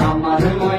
আমার মনে